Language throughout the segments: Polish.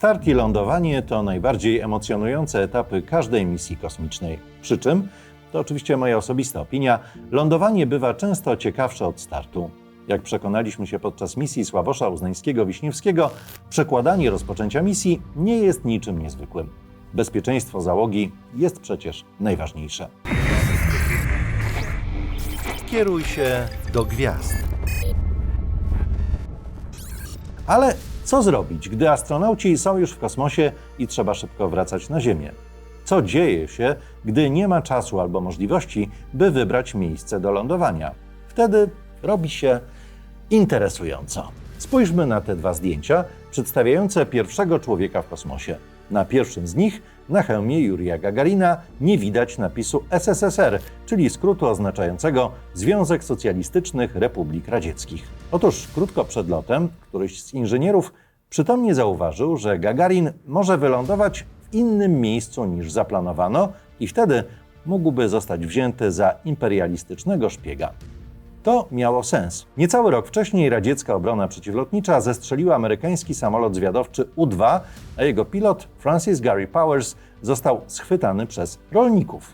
Start i lądowanie to najbardziej emocjonujące etapy każdej misji kosmicznej. Przy czym, to oczywiście moja osobista opinia, lądowanie bywa często ciekawsze od startu. Jak przekonaliśmy się podczas misji Sławosza Uznańskiego-Wiśniewskiego, przekładanie rozpoczęcia misji nie jest niczym niezwykłym. Bezpieczeństwo załogi jest przecież najważniejsze. Kieruj się do gwiazd. Ale co zrobić, gdy astronauci są już w kosmosie i trzeba szybko wracać na Ziemię? Co dzieje się, gdy nie ma czasu albo możliwości, by wybrać miejsce do lądowania? Wtedy robi się interesująco. Spójrzmy na te dwa zdjęcia przedstawiające pierwszego człowieka w kosmosie. Na pierwszym z nich, na hełmie Jurija Gagarina, nie widać napisu SSSR, czyli skrótu oznaczającego Związek Socjalistycznych Republik Radzieckich. Otóż krótko przed lotem któryś z inżynierów przytomnie zauważył, że Gagarin może wylądować w innym miejscu niż zaplanowano i wtedy mógłby zostać wzięty za imperialistycznego szpiega. To miało sens. Niecały rok wcześniej radziecka obrona przeciwlotnicza zestrzeliła amerykański samolot zwiadowczy U-2, a jego pilot Francis Gary Powers został schwytany przez rolników.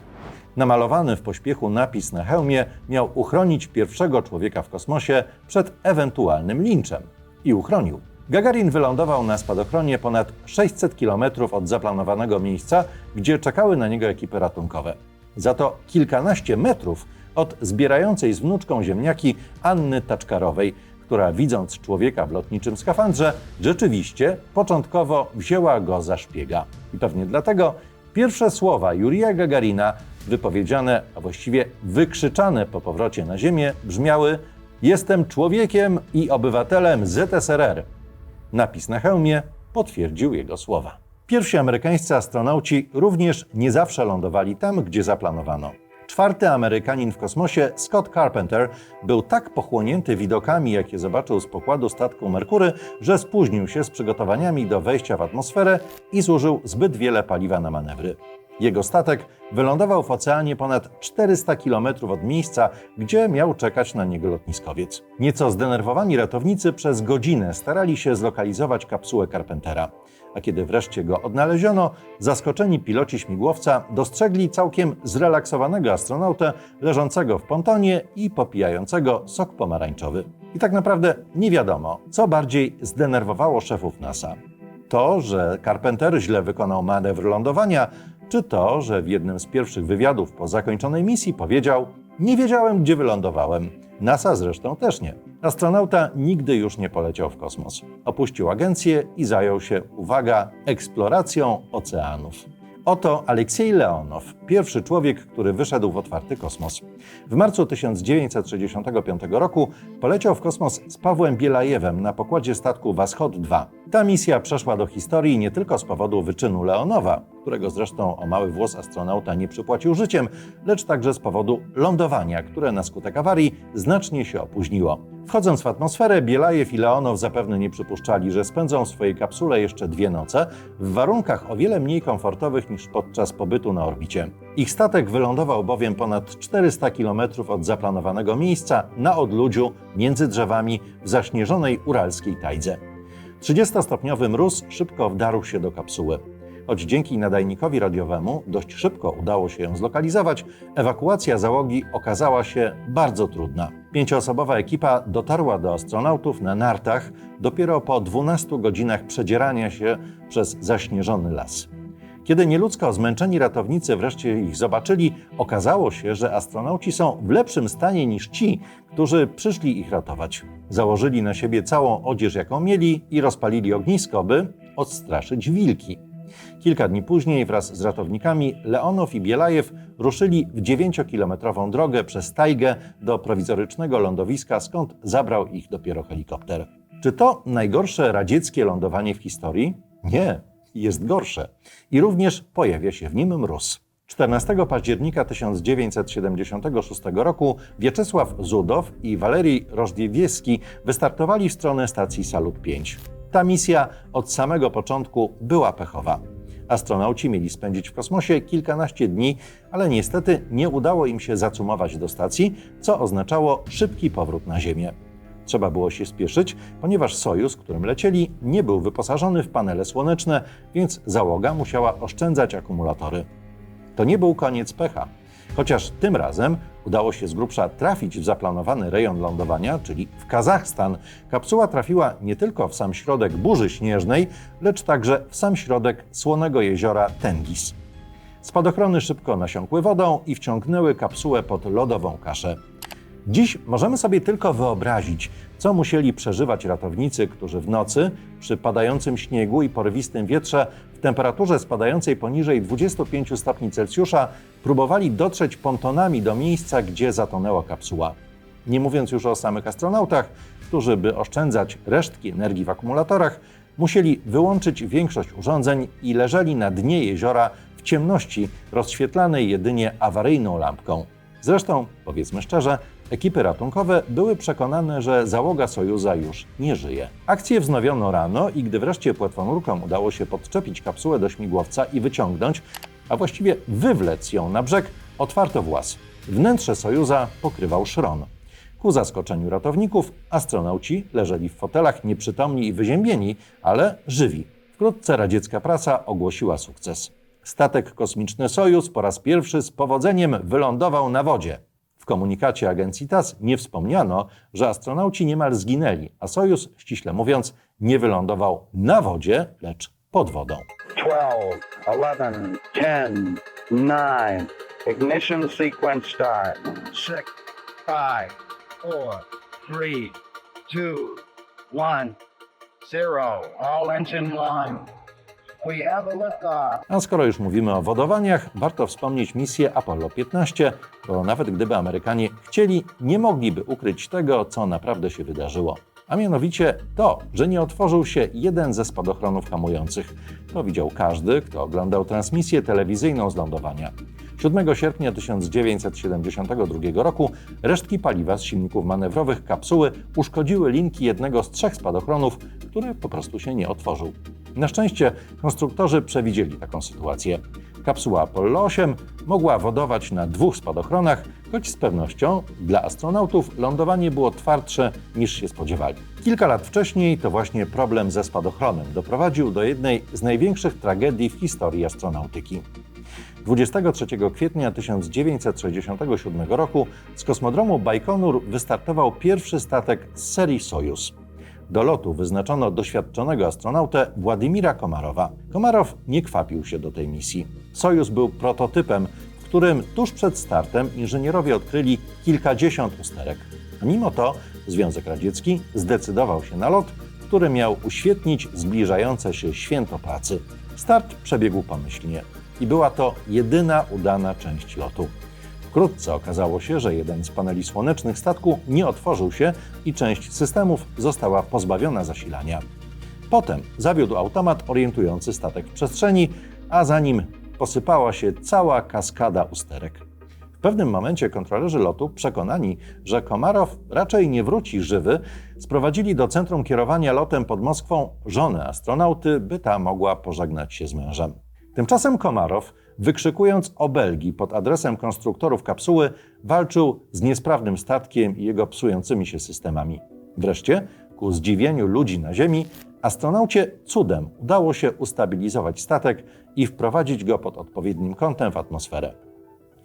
Namalowany w pośpiechu napis na hełmie miał uchronić pierwszego człowieka w kosmosie przed ewentualnym linczem. I uchronił. Gagarin wylądował na spadochronie ponad 600 km od zaplanowanego miejsca, gdzie czekały na niego ekipy ratunkowe. Za to kilkanaście metrów od zbierającej z wnuczką ziemniaki Anny Taczkarowej, która widząc człowieka w lotniczym skafandrze, rzeczywiście początkowo wzięła go za szpiega. I pewnie dlatego pierwsze słowa Jurija Gagarina, wypowiedziane, a właściwie wykrzyczane po powrocie na Ziemię, brzmiały: Jestem człowiekiem i obywatelem ZSRR. Napis na hełmie potwierdził jego słowa. Pierwsi amerykańscy astronauci również nie zawsze lądowali tam, gdzie zaplanowano. Czwarty Amerykanin w kosmosie, Scott Carpenter, był tak pochłonięty widokami, jakie zobaczył z pokładu statku Merkury, że spóźnił się z przygotowaniami do wejścia w atmosferę i zużył zbyt wiele paliwa na manewry. Jego statek wylądował w oceanie ponad 400 km od miejsca, gdzie miał czekać na niego lotniskowiec. Nieco zdenerwowani ratownicy przez godzinę starali się zlokalizować kapsułę Carpentera. A kiedy wreszcie go odnaleziono, zaskoczeni piloci śmigłowca dostrzegli całkiem zrelaksowanego astronautę leżącego w pontonie i popijającego sok pomarańczowy. I tak naprawdę nie wiadomo, co bardziej zdenerwowało szefów NASA. To, że Carpenter źle wykonał manewr lądowania, czy to, że w jednym z pierwszych wywiadów po zakończonej misji powiedział: Nie wiedziałem, gdzie wylądowałem. NASA zresztą też nie. Astronauta nigdy już nie poleciał w kosmos. Opuścił agencję i zajął się, uwaga, eksploracją oceanów. Oto Aleksiej Leonow, pierwszy człowiek, który wyszedł w otwarty kosmos. W marcu 1965 roku poleciał w kosmos z Pawłem Bielajewem na pokładzie statku Washod 2. Ta misja przeszła do historii nie tylko z powodu wyczynu Leonowa, którego zresztą o mały włos astronauta nie przypłacił życiem, lecz także z powodu lądowania, które na skutek awarii znacznie się opóźniło. Wchodząc w atmosferę, Bielajew i Leonow zapewne nie przypuszczali, że spędzą w swojej kapsule jeszcze dwie noce w warunkach o wiele mniej komfortowych niż podczas pobytu na orbicie. Ich statek wylądował bowiem ponad 400 km od zaplanowanego miejsca na odludziu między drzewami w zaśnieżonej uralskiej tajdze. 30-stopniowy mróz szybko wdarł się do kapsuły. Choć dzięki nadajnikowi radiowemu dość szybko udało się ją zlokalizować, ewakuacja załogi okazała się bardzo trudna. Pięcioosobowa ekipa dotarła do astronautów na nartach dopiero po 12 godzinach przedzierania się przez zaśnieżony las. Kiedy nieludzko zmęczeni ratownicy wreszcie ich zobaczyli, okazało się, że astronauci są w lepszym stanie niż ci, którzy przyszli ich ratować. Założyli na siebie całą odzież, jaką mieli i rozpalili ognisko, by odstraszyć wilki. Kilka dni później wraz z ratownikami Leonow i Bielajew ruszyli w 9-kilometrową drogę przez tajgę do prowizorycznego lądowiska, skąd zabrał ich dopiero helikopter. Czy to najgorsze radzieckie lądowanie w historii? Nie, jest gorsze. I również pojawia się w nim mróz. 14 października 1976 roku Wieczesław Zudow i Walerii Rożdiewiewski wystartowali w stronę stacji Salut 5. Ta misja od samego początku była pechowa. Astronauci mieli spędzić w kosmosie kilkanaście dni, ale niestety nie udało im się zacumować do stacji, co oznaczało szybki powrót na Ziemię. Trzeba było się spieszyć, ponieważ Sojus, którym lecieli, nie był wyposażony w panele słoneczne, więc załoga musiała oszczędzać akumulatory. To nie był koniec pecha. Chociaż tym razem udało się z grubsza trafić w zaplanowany rejon lądowania, czyli w Kazachstan, kapsuła trafiła nie tylko w sam środek burzy śnieżnej, lecz także w sam środek słonego jeziora Tengis. Spadochrony szybko nasiąkły wodą i wciągnęły kapsułę pod lodową kaszę. Dziś możemy sobie tylko wyobrazić, co musieli przeżywać ratownicy, którzy w nocy, przy padającym śniegu i porywistym wietrze, temperaturze spadającej poniżej 25 stopni Celsjusza, próbowali dotrzeć pontonami do miejsca, gdzie zatonęła kapsuła. Nie mówiąc już o samych astronautach, którzy, by oszczędzać resztki energii w akumulatorach, musieli wyłączyć większość urządzeń i leżeli na dnie jeziora w ciemności, rozświetlanej jedynie awaryjną lampką. Zresztą, powiedzmy szczerze, ekipy ratunkowe były przekonane, że załoga Sojuza już nie żyje. Akcję wznowiono rano i gdy wreszcie płetwonurkom udało się podczepić kapsułę do śmigłowca i wyciągnąć, a właściwie wywlec ją na brzeg, otwarto włas. Wnętrze Sojuza pokrywał szron. Ku zaskoczeniu ratowników, astronauci leżeli w fotelach nieprzytomni i wyziębieni, ale żywi. Wkrótce radziecka prasa ogłosiła sukces. Statek kosmiczny Sojus po raz pierwszy z powodzeniem wylądował na wodzie. W komunikacie agencji TASS nie wspomniano, że astronauci niemal zginęli, a Sojus, ściśle mówiąc, nie wylądował na wodzie, lecz pod wodą. 12, 11, 10, 9. Ignition sequence start. 6, 5, 4, 3, 2, 1, 0. All engine line. Liftoff. A skoro już mówimy o wodowaniach, warto wspomnieć misję Apollo 15, bo nawet gdyby Amerykanie chcieli, nie mogliby ukryć tego, co naprawdę się wydarzyło. A mianowicie to, że nie otworzył się jeden ze spadochronów hamujących. To widział każdy, kto oglądał transmisję telewizyjną z lądowania. 7 sierpnia 1972 roku resztki paliwa z silników manewrowych kapsuły uszkodziły linki jednego z trzech spadochronów, który po prostu się nie otworzył. Na szczęście konstruktorzy przewidzieli taką sytuację. Kapsuła Apollo 8 mogła wodować na dwóch spadochronach, choć z pewnością dla astronautów lądowanie było twardsze niż się spodziewali. Kilka lat wcześniej to właśnie problem ze spadochronem doprowadził do jednej z największych tragedii w historii astronautyki. 23 kwietnia 1967 roku z kosmodromu Bajkonur wystartował pierwszy statek z serii Sojus. Do lotu wyznaczono doświadczonego astronautę Władimira Komarowa. Komarow nie kwapił się do tej misji. Sojus był prototypem, w którym tuż przed startem inżynierowie odkryli kilkadziesiąt usterek. Mimo to Związek Radziecki zdecydował się na lot, który miał uświetnić zbliżające się święto pracy. Start przebiegł pomyślnie i była to jedyna udana część lotu. Wkrótce okazało się, że jeden z paneli słonecznych statku nie otworzył się i część systemów została pozbawiona zasilania. Potem zawiódł automat orientujący statek w przestrzeni, a za nim posypała się cała kaskada usterek. W pewnym momencie kontrolerzy lotu, przekonani, że Komarow raczej nie wróci żywy, sprowadzili do centrum kierowania lotem pod Moskwą żonę astronauty, by ta mogła pożegnać się z mężem. Tymczasem Komarow, wykrzykując obelgi pod adresem konstruktorów kapsuły, walczył z niesprawnym statkiem i jego psującymi się systemami. Wreszcie, ku zdziwieniu ludzi na Ziemi, astronaucie cudem udało się ustabilizować statek i wprowadzić go pod odpowiednim kątem w atmosferę.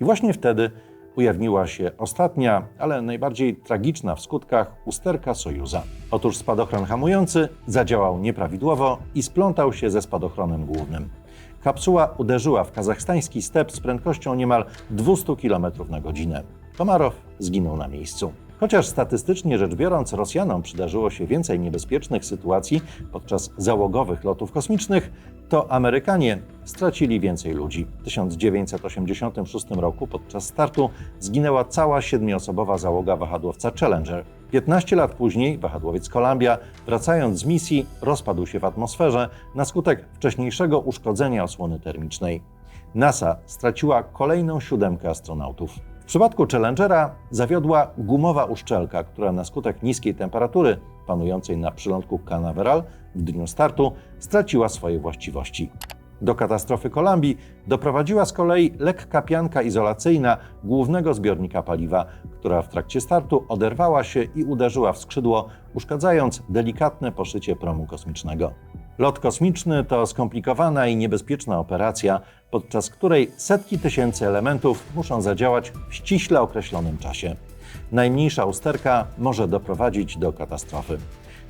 I właśnie wtedy ujawniła się ostatnia, ale najbardziej tragiczna w skutkach usterka Sojuza. Otóż spadochron hamujący zadziałał nieprawidłowo i splątał się ze spadochronem głównym. Kapsuła uderzyła w kazachstański step z prędkością niemal 200 km na godzinę. Komarow zginął na miejscu. Chociaż statystycznie rzecz biorąc, Rosjanom przydarzyło się więcej niebezpiecznych sytuacji podczas załogowych lotów kosmicznych, to Amerykanie stracili więcej ludzi. W 1986 roku podczas startu zginęła cała siedmioosobowa załoga wahadłowca Challenger. 15 lat później wahadłowiec Columbia, wracając z misji, rozpadł się w atmosferze na skutek wcześniejszego uszkodzenia osłony termicznej. NASA straciła kolejną siódemkę astronautów. W przypadku Challengera zawiodła gumowa uszczelka, która na skutek niskiej temperatury panującej na przylądku Canaveral w dniu startu straciła swoje właściwości. Do katastrofy Kolumbii doprowadziła z kolei lekka pianka izolacyjna głównego zbiornika paliwa, która w trakcie startu oderwała się i uderzyła w skrzydło, uszkadzając delikatne poszycie promu kosmicznego. Lot kosmiczny to skomplikowana i niebezpieczna operacja, podczas której setki tysięcy elementów muszą zadziałać w ściśle określonym czasie. Najmniejsza usterka może doprowadzić do katastrofy.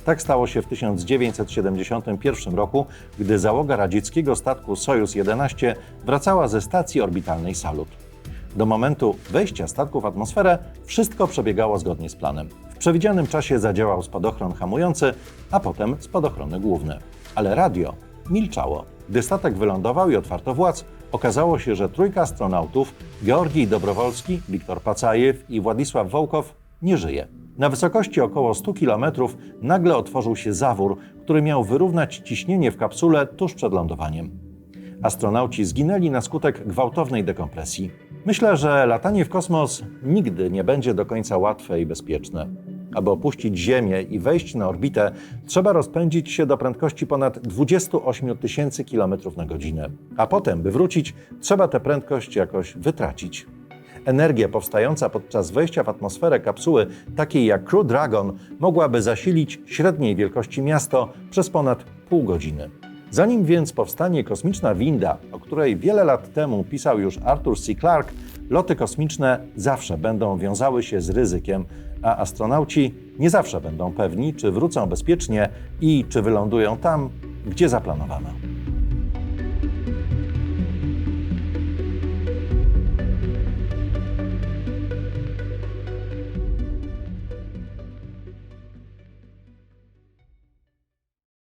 Tak stało się w 1971 roku, gdy załoga radzieckiego statku Sojus 11 wracała ze stacji orbitalnej Salut. Do momentu wejścia statku w atmosferę wszystko przebiegało zgodnie z planem. W przewidzianym czasie zadziałał spadochron hamujący, a potem spadochrony główny. Ale radio milczało. Gdy statek wylądował i otwarto włac, okazało się, że trójka astronautów Georgij Dobrowolski, Wiktor Pacajew i Władysław Wołkow nie żyje. Na wysokości około 100 km nagle otworzył się zawór, który miał wyrównać ciśnienie w kapsule tuż przed lądowaniem. Astronauci zginęli na skutek gwałtownej dekompresji. Myślę, że latanie w kosmos nigdy nie będzie do końca łatwe i bezpieczne. Aby opuścić Ziemię i wejść na orbitę, trzeba rozpędzić się do prędkości ponad 28 tysięcy km na godzinę. A potem, by wrócić, trzeba tę prędkość jakoś wytracić. Energia powstająca podczas wejścia w atmosferę kapsuły, takiej jak Crew Dragon, mogłaby zasilić średniej wielkości miasto przez ponad pół godziny. Zanim więc powstanie kosmiczna winda, o której wiele lat temu pisał już Arthur C. Clarke, loty kosmiczne zawsze będą wiązały się z ryzykiem, a astronauci nie zawsze będą pewni, czy wrócą bezpiecznie i czy wylądują tam, gdzie zaplanowano.